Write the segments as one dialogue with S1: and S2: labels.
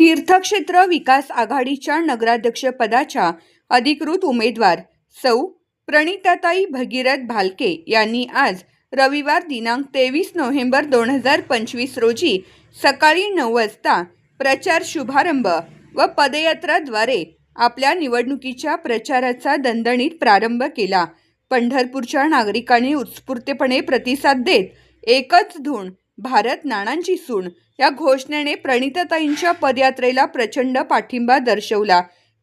S1: तीर्थक्षेत्र विकास आघाडीच्या नगराध्यक्षपदाच्या अधिकृत उमेदवार सौ. प्रणिताताई भगीरथ भालके यांनी आज रविवार दिनांक तेवीस नोव्हेंबर दोन हजार पंचवीस रोजी सकाळी नऊ वाजता प्रचार शुभारंभ व पदयात्राद्वारे आपल्या निवडणुकीच्या प्रचाराचा दणदणीत प्रारंभ केला. पंढरपूरच्या नागरिकांनी उत्स्फूर्तपणे प्रतिसाद देत एकच धूण भारत नाणांची सूण या घोषणेने प्रणिताताईंच्या पदयात्रेला प्रचंड पाठिंबा दर्शवला.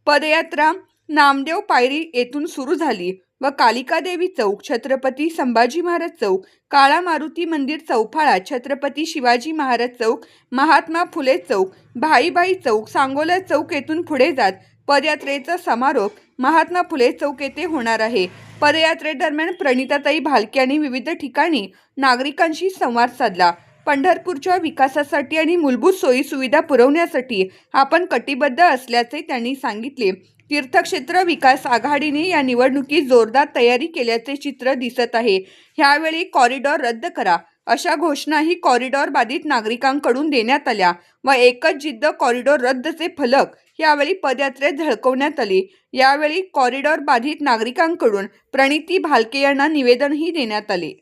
S1: पदयात्रा नामदेव पायरी येथून सुरू झाली व कालिकादेवी चौक छत्रपती संभाजी महाराज चौक काळा मारुती मंदिर चौफाळा छत्रपती शिवाजी महाराज चौक महात्मा फुले चौक भाईबाई चौक सांगोला चौक येथून पुढे जात पदयात्रेचा समारोप महात्मा फुले चौक येथे होणार आहे. पदयात्रेदरम्यान प्रणिताताई भालके यांनी विविध ठिकाणी नागरिकांशी संवाद साधला. पंढरपूरच्या विकासासाठी आणि मूलभूत सोयी सुविधा पुरवण्यासाठी आपण कटिबद्ध असल्याचे त्यांनी सांगितले. तीर्थक्षेत्र विकास आघाडीने या निवडणुकीत जोरदार तयारी केल्याचे चित्र दिसत आहे. ह्यावेळी कॉरिडॉर रद्द करा. अशा घोषणाही कॉरिडॉर बाधित नागरिकांकडून देण्यात आल्या व एकच जिद्द कॉरिडॉर रद्दचे फलक यावेळी पदयात्रेत झळकवण्यात आले. यावेळी कॉरिडॉर बाधित नागरिकांकडून प्रणिती भालके यांना निवेदनही देण्यात आले.